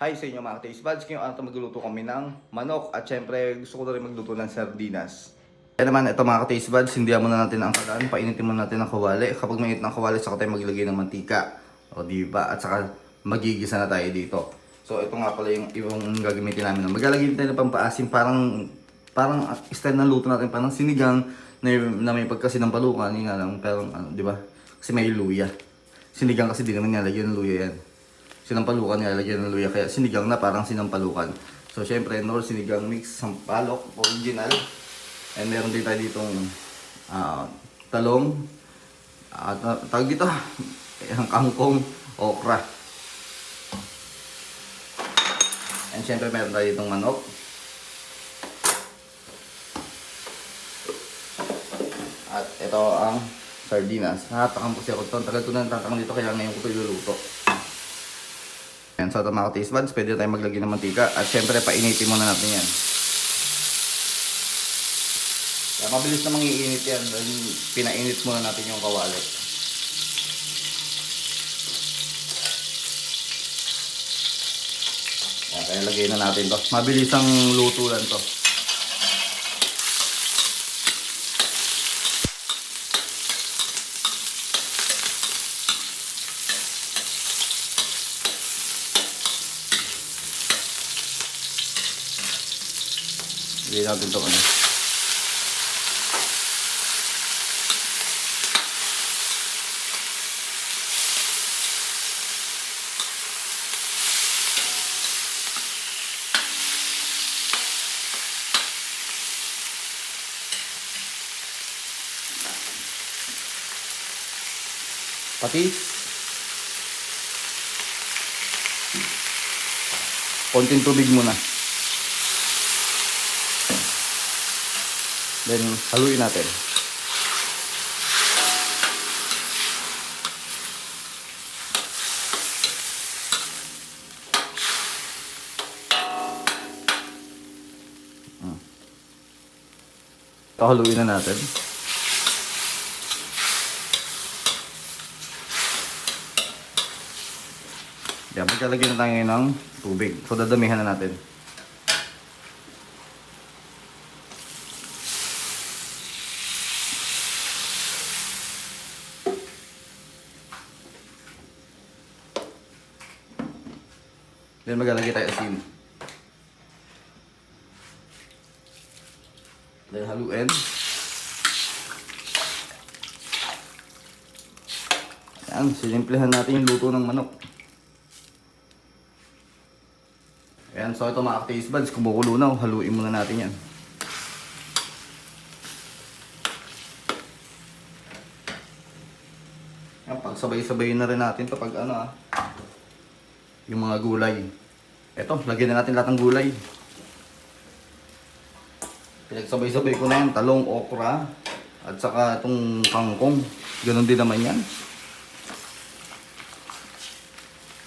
Hi sa inyo mga taste buds. Ngayon araw magluluto kami ng manok at syempre gusto ko na rin magluto ng sardinas. Kaya naman ito mga taste buds, hindi muna natin ang kalan, painitin muna natin ang kawali. Kapag mainit ng kawali, saka tayo maglagay ng mantika. O di ba? At saka magigisa na tayo dito. So ito nga pala yung yung gagamitin namin. Maglalagay tayo ng pampaasim parang parang style ng luto natin parang sinigang na, na may pagkasinampalukan, yun nga lang, pero ano, di ba? Kasi may luya. Sinigang kasi di naman nilalagyan ng luya yan sinampalukan nilalagyan ng luya kaya sinigang na parang sinampalukan. So syempre nor sinigang mix sampalok original. And meron din tayo ditong ah, talong at uh, tawag dito ang kangkong okra. And syempre meron tayo ditong manok. At ito ang sardinas. Natatakam kasi ako ito. Ang Tagal ko na natatakam dito kaya ngayon ko ito iluluto. Yan, ito mga taste buds, pwede tayong maglagay ng mantika at syempre painitin muna natin yan. Kaya mabilis na mangiinit yan, dahil pinainit muna natin yung kawali. Yan, kaya lagay na natin to. Mabilis ang luto lang to. Lagay natin to ano. Patis. Konting tubig muna. Then, haluin natin. Hmm. Haluin na natin. Yan, maglalagyan na tayo ng tubig. So, dadamihan na natin. Then maglalagay tayo asin. Then haluin. Yan, sinimplihan natin yung luto ng manok. Ayan, so ito mga taste buds, kumukulo na, haluin muna natin yan. Yan, pagsabay-sabay na rin natin to pag ano ah, yung mga gulay. Ito, lagyan na natin lahat ng gulay. Pinagsabay-sabay ko na yan, talong, okra, at saka itong kangkong. Ganon din naman yan.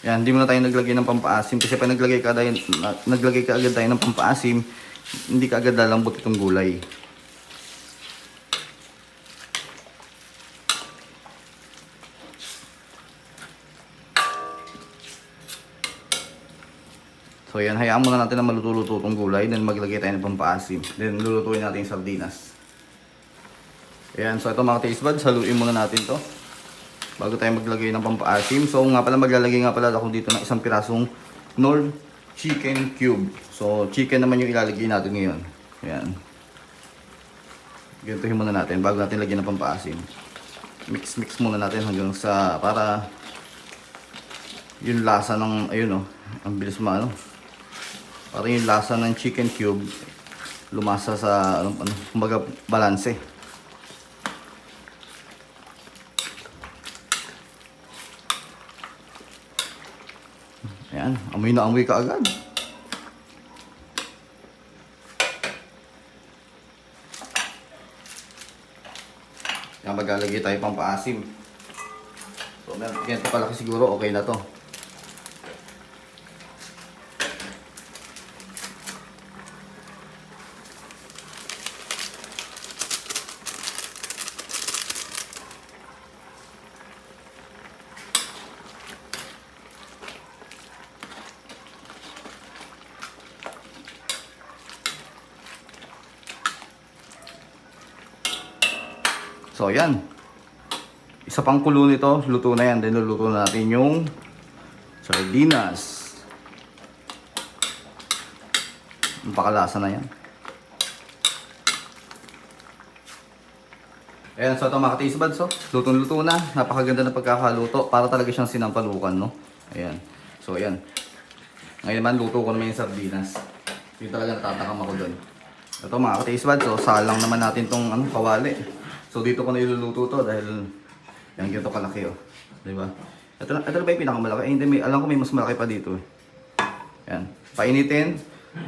Yan, hindi muna tayo naglagay ng pampaasim kasi pag naglagay ka, na- naglagay ka agad tayo ng pampaasim, hindi ka agad lalambot itong gulay. So yan, hayaan muna natin na maluto-luto itong gulay, then maglagay tayo ng pampaasim. Then lulutuin natin yung sardinas. Ayan, so ito mga taste buds, haluin muna natin to bago tayo maglagay ng pampaasim. So nga pala maglalagay nga pala ako dito ng isang pirasong Nord Chicken Cube. So chicken naman yung ilalagay natin ngayon. Ayan. Ganituhin muna natin bago natin lagyan ng pampaasim. Mix mix muna natin hanggang sa para yung lasa ng ayun oh, ang bilis maano. Para yung lasa ng chicken cube lumasa sa ano, ano kumbaga balanse. Ayan, amoy na amoy ka agad. Yan, maglalagay tayo pang paasim. So, ganito pala siguro okay na to. So, yan. Isa pang kulo nito, luto na yan. Then, luluto na natin yung sardinas. Ang pakalasa na yan. Ayan, so ito mga ka-taste buds, oh. Lutong-luto na. Napakaganda na pagkakaluto. Para talaga siyang sinampalukan, no? Ayan. So, ayan. Ngayon naman, luto ko naman yung sardinas. Yung talaga natatakam ako doon. Ito mga ka-taste buds, oh. Salang naman natin tong ano, kawali. So, dito ko na iluluto to dahil yan ganito kalaki, oh. Diba? Ito, na- ito na ba yung pinakamalaki? Eh, hindi, may, alam ko may mas malaki pa dito, eh. Yan. Painitin.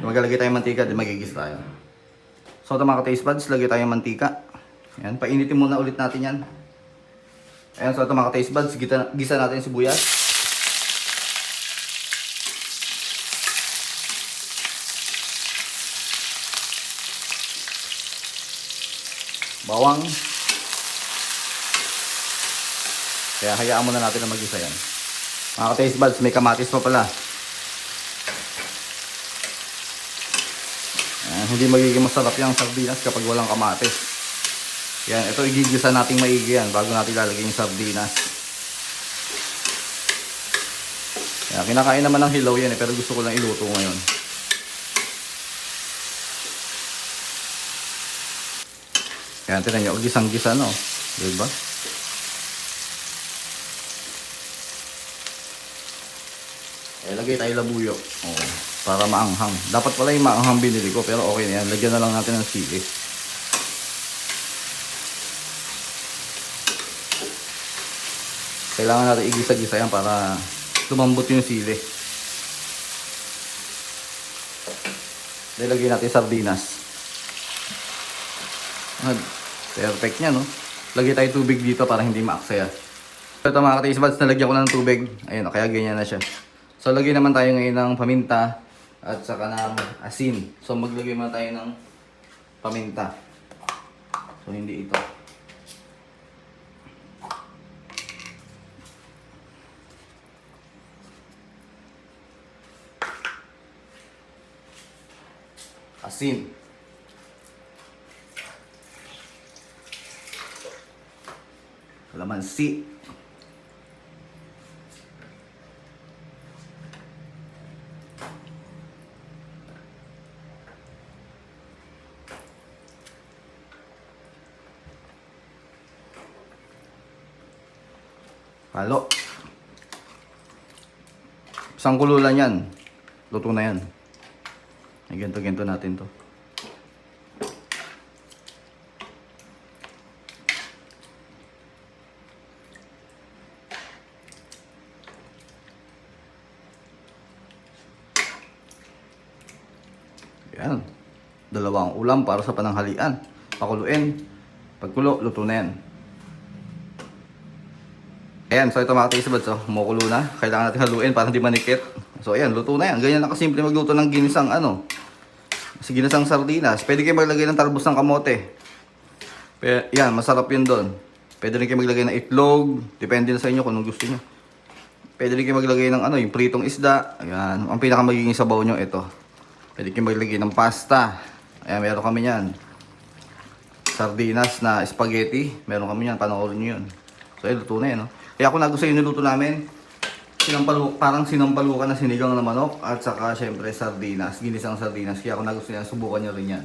Maglalagay tayong mantika, di magigis tayo. So, ito mga ka-taste buds, lagay tayong mantika. Yan, painitin muna ulit natin yan. Ayan, so ito mga ka-taste buds, gita, gisa natin yung sibuyas. Bawang. Kaya hayaan muna natin na mag-isa yan. Mga ka-taste buds, may kamatis pa pala. Ayan, hindi magiging masarap yung sardinas kapag walang kamatis. Yan, ito igigisa nating maigi yan bago natin lalagay yung sardinas. Yan, kinakain naman ng hilaw yan eh, pero gusto ko lang iluto ngayon. Yan, tinan nyo, gisang-gisa no. Diba? Eh, lagay tayo labuyo. Oh, para maanghang. Dapat pala yung maanghang binili ko, pero okay na yan. Lagyan na lang natin ng sili. Kailangan natin igisa-gisa yan para lumambot yung sili. Nilagay natin sardinas. Perfect niya, no? Lagay tayo tubig dito para hindi maaksaya. Ito mga ka-taste buds, nalagyan ko na ng tubig. Ayun, kaya ganyan na siya. So, lagay naman tayo ngayon ng paminta at saka ng asin. So, maglagay muna tayo ng paminta. So, hindi ito. Asin. Kalamansi. Halo. Isang kulo lang yan. Luto na yan. Ay, ganito-ganito natin to. Yan. Dalawang ulam para sa pananghalian. Pakuluin. Pagkulo, luto na yan. Ayan, so ito mga taste buds, oh, kumukulo na. Kailangan natin haluin para hindi manikit. So ayan, luto na yan. Ganyan na kasimple magluto ng ginisang ano. Sa ginisang sardinas. Pwede kayo maglagay ng talbos ng kamote. Pe yan, masarap yun doon. Pwede rin kayo maglagay ng itlog. Depende na sa inyo kung anong gusto nyo. Pwede rin kayo maglagay ng ano, yung pritong isda. Ayan, ang pinaka magiging sabaw nyo, ito. Pwede kayo maglagay ng pasta. Ayan, meron kami yan. Sardinas na spaghetti. Meron kami yan, panoorin nyo yun. So, ayun, luto na yan, no? Kaya kung nagustuhan yung niluto namin, sinampalu parang sinampalukan na sinigang na manok at saka syempre sardinas, ginisang sardinas. Kaya kung nagustuhan yan, subukan nyo rin yan.